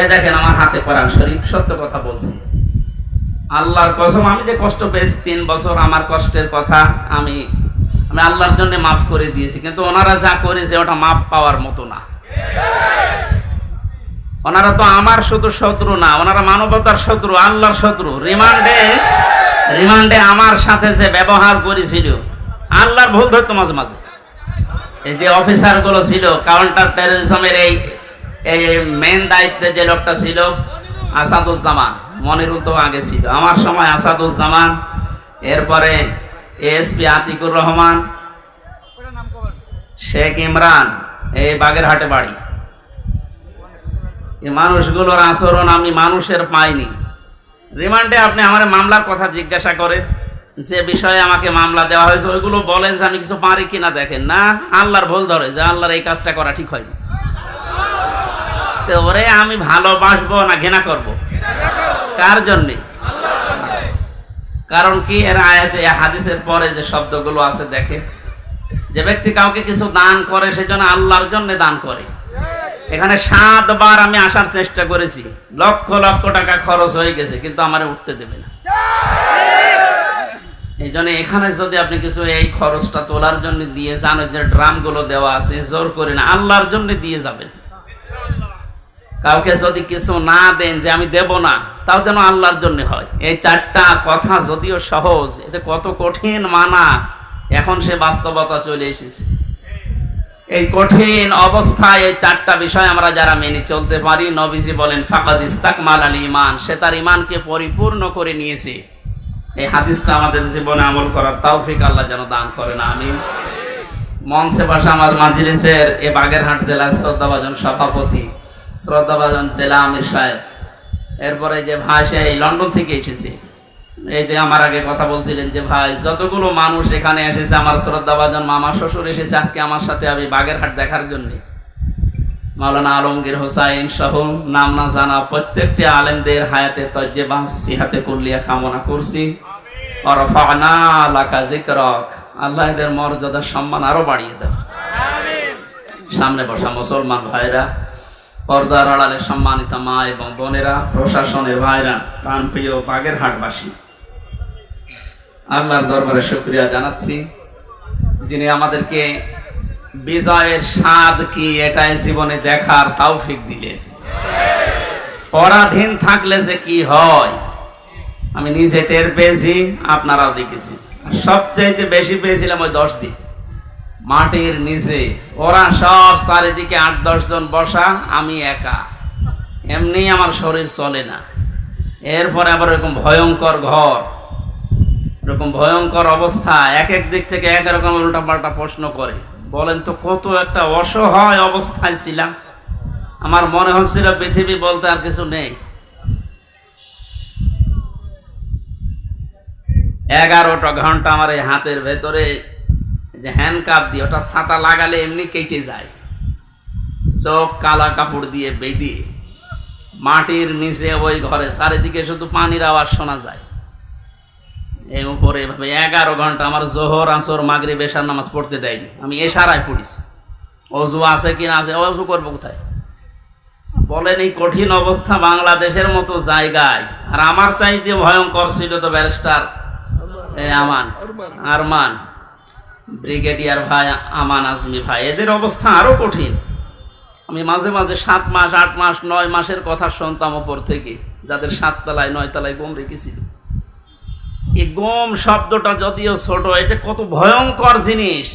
এ দেখেন আমার হাতে কোরআন শরীফ, সত্য কথা বলছি। আল্লাহর কসম, আমি যে কষ্ট পেয়েছি তিন বছর, আমার কষ্টের কথা আমি আমি আল্লাহর জন্য মাফ করে দিয়েছি, কিন্তু ওনারা যা করেছে, ওটা মাফ পাওয়ার মতো না। ওনারা তো আমার শুধু শত্রু না, ওনারা মানবতার শত্রু, আল্লাহর শত্রু। রিমান্ডে রিমান্ডে আমার সাথে যে ব্যবহার করেছিল, আল্লাহর ভুল ধরতো মাঝে মাঝে। এই যে অফিসারগুলো ছিল কাউন্টার টেরোরিজমের এই এই মেন দায়িত্বে যে লোকটা ছিল আসাদুজ্জামান, মনিরুল তো আগে ছিল। আমার সময় আসাদুজ্জামান, এরপরে এসপি আতিকুর রহমান, শেখ ইমরান, এই বাগেরহাটে বাড়ি। এই মানুষগুলোর আচরণ আমি মানুষের পাইনি। রিমান্ডে আপনি আমার মামলার কথা জিজ্ঞাসা করে যে বিষয়ে আমাকে মামলা দেওয়া হয়েছে, ওইগুলো বলেন যে আমি কিছু পারি কিনা দেখেন। না, আল্লাহর ভুল ধরে, যে আল্লাহর এই কাজটা করা ঠিক হয়নি। তো ওরে, আমি ভালোবাসবো না, ঘৃণা করব? কার জন্যে? কারণ কি এর আয়াতে হাদিসের পরে যে শব্দগুলো আছে, দেখে? যে ব্যক্তি কাউকে কিছু দান করে সেজন্য আল্লাহর জন্য দান করে। এখানে সাতবার আমি আসার চেষ্টা করেছি। লক্ষ লক্ষ টাকা খরচ হয়ে গেছে, কিন্তু আমার উঠতে দেবে না। এই জন্য এখানে যদি আপনি কিছু এই খরচটা তোলার জন্য দিয়ে যান, ওই যে ড্রামগুলো দেওয়া আছে, জোর করে না, আল্লাহর জন্য দিয়ে যাবেন। কাউকে যদি কিছু না দেন যে আমি দেব না, তাও যেন আল্লাহর জন্য হয়। এই চারটা কথা যদিও সহজ, এতে কত কঠিন মানা, এখন সে বাস্তবতা চলে এসেছে। এই কঠিন অবস্থায় এই চারটা বিষয় আমরা যারা মেনে চলতে পারি, নবীজি বলেন, ফাকাদ ইস্তাকমাল আল ইমান সে তার ইমানকে পরিপূর্ণ করে নিয়েছে। এই হাদিসটা আমাদের জীবনে আমল করার তাওফিক আল্লাহ যেন দান করেন আমি মঞ্চে বাসা আমার মাজলিসের এ বাগেরহাট জেলার শ্রদ্ধাভাজন সভাপতি শ্রদ্ধাভাজন জেলা আমির সাহেব। এরপরে যে ভাই, সে লন্ডন থেকে এসেছে। এই যে আমার আগে কথা বলছিলেন যে ভাই, যতগুলো মানুষ এখানে এসেছে, আমার শ্রদ্ধাভাজন মামা শ্বশুর এসেছে আজকে আমার সাথে আমি বাগেরহাট দেখার জন্য। মাওলানা আলমগীর হোসাইন সহ নাম না জানা প্রত্যেকটি আলেমদের হায়াতে তজ্জেবা সিহাতে কুল্লিয়া কামনা করছি। আল্লাহ এদের মর্যাদা সম্মান আরও বাড়িয়ে দেন সামনে বসা মুসলমান ভাইরা পর্দার আড়ালে সম্মানিত মা এবং বোনেরা, প্রশাসনের ভাইরা, প্রাণপ্রিয় বাগের হাটবাসী আল্লাহর দরবারে শুক্রিয়া জানাচ্ছি যিনি আমাদেরকে বিজয়ের স্বাদ কি এটাই জীবনে দেখার তাওফিক দিলেন। পরাধীন থাকলে যে কি হয়, আমি নিজে টের পেয়েছি, আপনারাও দেখেছি সবচাইতে বেশি পেয়েছিলাম ওই দশ দিন। মাটির নিচে। ওরা সব চারিদিকে আট, দশ জন বসা, আমি একা। এমনি আমার শরীর চলে না। এরপরে আবার এরকম ভয়ঙ্কর ঘর। এরকম ভয়ঙ্কর অবস্থা। এক এক দিক থেকে এক রকম উল্টা পাল্টা প্রশ্ন করে। বলেন তো, কত একটা অসহায় অবস্থায় ছিলাম। আমার মনে হচ্ছিল পৃথিবী বলতে আর কিছু নেই। এগারোটা ঘণ্টা আমার এই হাতের ভেতরে যে হ্যান্ড কাপ দিয়ে, ওটা ছাতা লাগালে এমনি কেটে যায়। চোখ, কালা কাপড় দিয়ে বেঁধে মাটির নিচে ওই ঘরে, চারিদিকে শুধু পানির আওয়াজ শোনা যায়। এই উপরে এভাবে এগারো ঘণ্টা আমার জোহর, আসর মাগরি বেশার নামাজ পড়তে দেয়নি। আমি এশারায় পড়িছি। অজু আছে কি না আছে অজু করব কোথায়? বলেন এই কঠিন অবস্থা বাংলাদেশের মতো জায়গায়। আর আমার চাইতে ভয়ঙ্কর ছিল তো ব্যারিস্টার আমান, আরমান। ব্রিগেডিয়ার ভাই আমান আজমি ভাই, এদের অবস্থা আরও কঠিন। আমি মাঝে মাঝে সাত মাস, আট মাস, নয় মাসের কথা শুনতাম ওপর থেকে, যাদের সাত তলায়, নয় তলায় গম রেখেছিল। এই গম শব্দটা যদিও ছোট, এটা কত ভয়ঙ্কর জিনিস।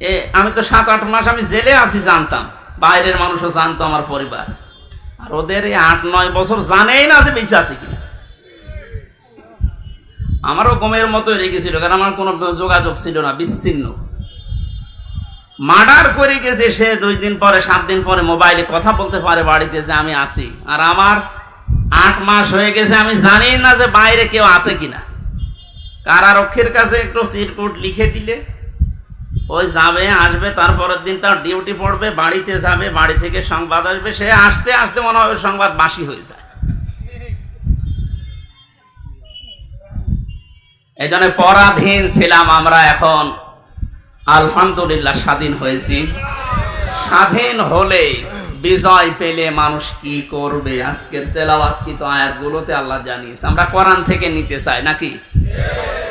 এ, আমি তো সাত, আট মাস আমি জেলে আছি জানতাম, বাইরের মানুষও জানতো আমার পরিবার। আর ওদের এই আট, নয় বছর জানেই না যে বেঁচে আছে কিনা। আমারও গমের মতোই রেখেছিল কারণ আমার কোনো যোগাযোগ ছিল না, বিচ্ছিন্ন। মার্ডার করে গেছে সে, দুই দিন পরে, সাত দিন পরে মোবাইলে কথা বলতে পারে বাড়িতে যে আমি আসি আর আমার আট মাস হয়ে গেছে, আমি জানি না যে বাইরে কেউ আছে কিনা। কারারক্ষীর কাছে একটু চিরকুট লিখে দিলে, ওই যাবে, আসবে, তারপরের দিন তার ডিউটি পড়বে, বাড়িতে যাবে, বাড়ি থেকে সংবাদ আসবে, সে আসতে আসতে মনে হবে সংবাদ বাসি হয়ে যায়। এই জন্য পরাধীন ছিলাম আমরা এখন। আলহামদুলিল্লাহ স্বাধীন হয়েছি। স্বাধীন হলে বিজয় পেলে মানুষ কি করবে? আজকের তেলাওয়াতকৃত আয়াতগুলোতে আল্লাহ জানিয়েছে। আমরা কোরআন থেকে নিতে চাই নাকি?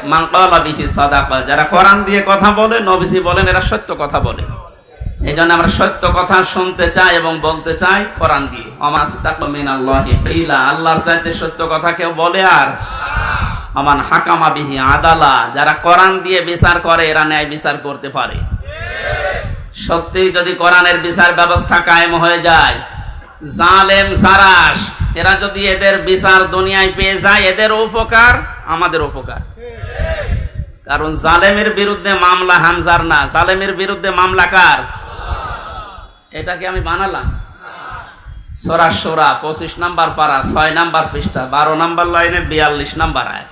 মাংকালা বিহি সাদাকা। যারা কোরআন দিয়ে কথা বলে, নবীজি বলেন, এরা সত্য কথা বলে। এই জন্য আমরা সত্য কথা শুনতে চাই এবং বলতে চাই কোরআন দিয়ে। অমাস্তাকমিন আল্লাহ আল্লাহর চাইতে সত্য কথা কেউ বলে আর আমান হাকামা বিহি আদালা, যারা কোরআন দিয়ে বিচার করে, এরা ন্যায় বিচার করতে পারে। সত্যি যদি কোরআনের বিচার ব্যবস্থা কায়েম হয়ে যায়, জালেম সারাস এরা যদি এদের বিচার দুনিয়ায় পেয়ে যায়, এদের উপকার আমাদের উপকার। কারণ জালেমের বিরুদ্ধে মামলা হামজার না। জালেমের বিরুদ্ধে মামলা কার? এটাকে আমি বানালাম? সোরা সোরা, পঁচিশ নাম্বার পারা, ছয় নাম্বার পৃষ্ঠা, বারো নাম্বার লাইনে বিয়াল্লিশ নাম্বার আয়